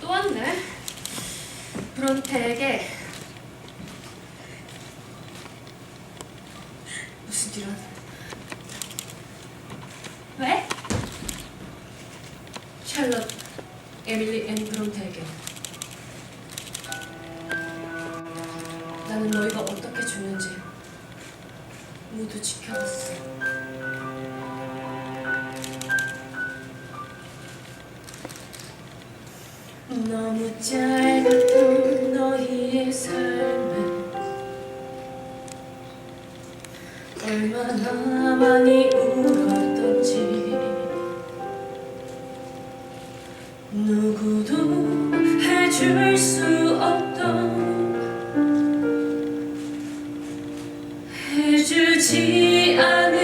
또 왔네. 브론테에게 무슨 이런 왜? 샬롯 에밀리 앤 브론테에게 나는 너희가 어떻게 죽는지 모두 지켜봤어. 너무 짧았던 너희의 삶에 얼마나 많이 울었던지 누구도 해줄 수 없던 해주지 않은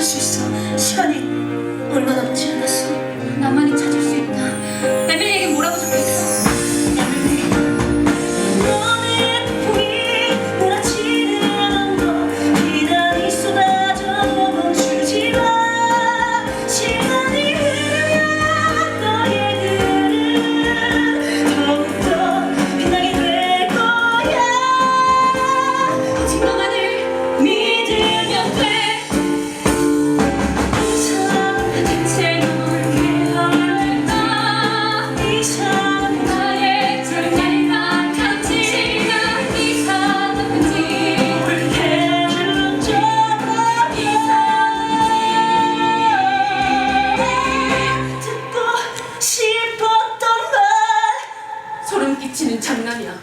찾을 수 있어. 시간이 얼마 남지 않아. 소름 끼치는 장난이야.